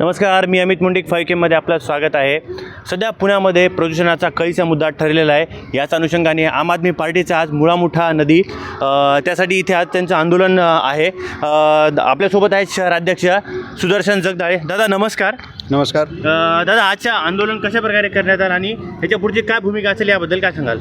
नमस्कार मी अमित मुंडिक फाईव्ह केमध्ये आपलं स्वागत आहे. सध्या पुण्यामध्ये प्रदूषणाचा कळीचा मुद्दा ठरलेला आहे याच अनुषंगाने आम आदमी पार्टीचा आज मुळामुठा नदी त्यासाठी इथे आज त्यांचं आंदोलन आहे. आपल्यासोबत आहेत शहराध्यक्ष सुदर्शन जगदाळे. दादा नमस्कार. नमस्कार. दादा आजच्या आंदोलन कशा प्रकारे करण्यात आलं आणि ह्याच्या पुढची काय भूमिका असेल याबद्दल काय सांगाल?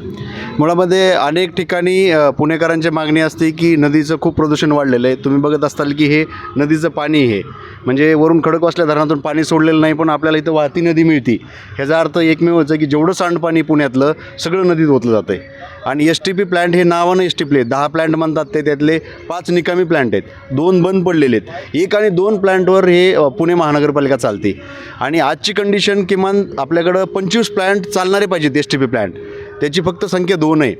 मुळामध्ये अनेक ठिकाणी पुणेकरांची मागणी असते की नदीचं खूप प्रदूषण वाढलेलं आहे. तुम्ही बघत असताल की हे नदीचं पाणी हे म्हणजे वरून खडकवासल्या धरणातून पाणी सोडलेलं नाही पण आपल्याला इथं वाहती नदी मिळते. ह्याचा अर्थ एकमेवच आहे की जेवढं सांडपाणी पुण्यातलं सगळं नदीत ओतलं जातं आहे आणि एस टी पी प्लॅन्ट हे नावानं एस टी पी आहेत दहा प्लॅन्ट म्हणतात ते त्यातले पाच निकामी प्लॅन्ट आहेत. दोन बंद पडलेले आहेत. एक आणि दोन प्लॅन्टवर हे पुणे महानगरपालिका चालते. आणि आजची कंडिशन किमान आपल्याकडं पंचवीस प्लॅन्ट चालणारे पाहिजेत एस टी पी प्लॅन्ट त्याची फक्त संख्या दोन आहे.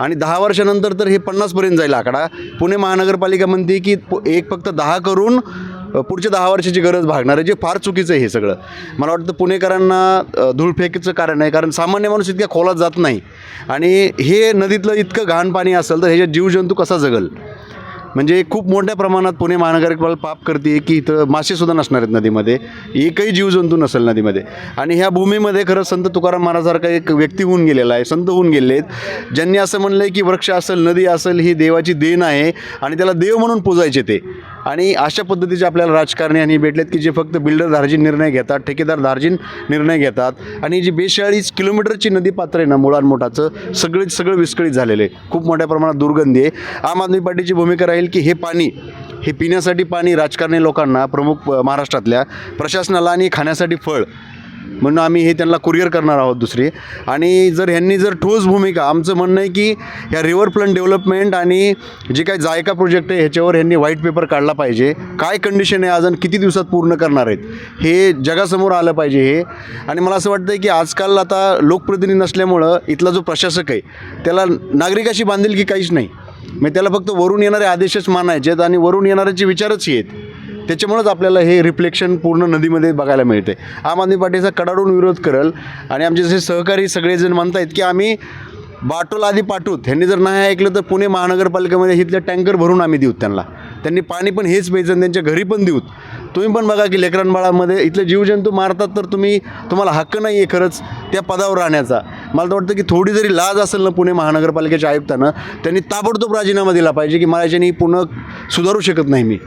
आणि दहा वर्षानंतर तर हे पन्नासपर्यंत जाईल आकडा. पुणे महानगरपालिका म्हणते की एक फक्त दहा करून पुढच्या दहा वर्षाची गरज भागणार आहे. जे फार चुकीचं आहे हे सगळं. मला वाटतं पुणेकरांना धूळफेकीचं कारण आहे. कारण सामान्य माणूस इतक्या खोलात जात नाही. आणि हे नदीतलं इतकं घाण पाणी असेल तर ह्याच्यात जीवजंतू कसा जगल? म्हणजे खूप मोठ्या प्रमाणात पुणे महानगरपालिका पाप करते. की इथं मासेसुद्धा नसणार आहेत नदीमध्ये. एकही जीवजंतू नसेल नदीमध्ये. आणि ह्या भूमीमध्ये खरं संत तुकाराम महाराजासारखा एक व्यक्ती होऊन गेलेला आहे. संत होऊन गेले आहेत. ज्यांनी असं म्हणलं आहे की वृक्ष असेल नदी असेल ही देवाची देण आहे. आणि त्याला देव म्हणून पूजायचे ते. आणि अशा पद्धतीचे आपल्याला राजकारणी आणि भेटलेत की जे फक्त बिल्डर धार्जिन निर्णय घेतात ठेकेदार धार्जिन निर्णय घेतात आणि जी बेचाळीस किलोमीटरची नदी पात्र आहे ना मुळांमोठाचं सगळे सगळं विस्कळीत झालेलं आहे. खूप मोठ्या प्रमाणात दुर्गंधी आहे. आम आदमी पार्टीची भूमिका राहील की हे पाणी हे पिण्यासाठी पाणी राजकारणी लोकांना प्रमुख महाराष्ट्रातल्या प्रशासनाला आणि खाण्यासाठी फळ म्हणून आम्ही हे त्यांना कुरिअर करणार आहोत दुसरी. आणि जर ह्यांनी जर ठोस भूमिका आमचं म्हणणं आहे की ह्या रिव्हर फ्रंट डेव्हलपमेंट आणि जे काही जायका प्रोजेक्ट आहे ह्याच्यावर ह्यांनी व्हाईट पेपर काढला पाहिजे. काय कंडिशन आहे अजून किती दिवसात पूर्ण करणार आहेत? हे जगासमोर आलं पाहिजे हे. आणि मला असं वाटतं की आजकाल आता लोकप्रतिनिधी नसल्यामुळं इथला जो प्रशासक आहे त्याला नागरिकाशी बांधील की काहीच नाही. मग त्याला फक्त वरून येणारे आदेशच मानायचे आहेत आणि वरून येणाऱ्याचे विचारच आहेत. त्याच्यामुळंच आपल्याला हे रिफ्लेक्शन पूर्ण नदीमध्ये बघायला मिळते. आम आदमी पार्टीचा कडाडून विरोध करल आणि आमचे जसे सहकारी सगळेजण म्हणतायत की आम्ही बाटोला आधी पाठवूत. ह्यांनी जर नाही ऐकलं तर पुणे महानगरपालिकेमध्ये इथले टँकर भरून आम्ही देऊत त्यांना. त्यांनी पाणी पण हेच प्यायचं त्यांच्या घरी पण देऊत. तुम्ही पण बघा की लेकरांबाळामध्ये इथले जीवजंतू मारतात तर तुम्ही तुम्हाला हक्क नाही आहे खरंच त्या पदावर राहण्याचा. मला तर वाटतं की थोडी जरी लाज असेल ना पुणे महानगरपालिकेच्या आयुक्तानं त्यांनी ताबडतोब राजीनामा दिला पाहिजे की मला याच्यानी पुन्हा सुधारू शकत नाही मी.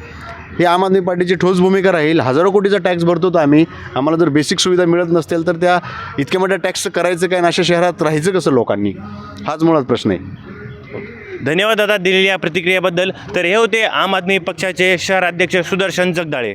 ही आम आदमी पार्टीची ठोस भूमिका राहील. हजारो कोटीचा टॅक्स भरतो तर आम्ही. आम्हाला जर बेसिक सुविधा मिळत नसतील तर त्या इतक्या मोठ्या टॅक्स करायचं काय आणि अशा शहरात राहायचं कसं लोकांनी? हाच मुळात प्रश्न आहे. धन्यवाद दादा दिलेल्या प्रतिक्रियेबद्दल. तर हे होते आम आदमी पक्षाचे शहराध्यक्ष सुदर्शन जगदाळे.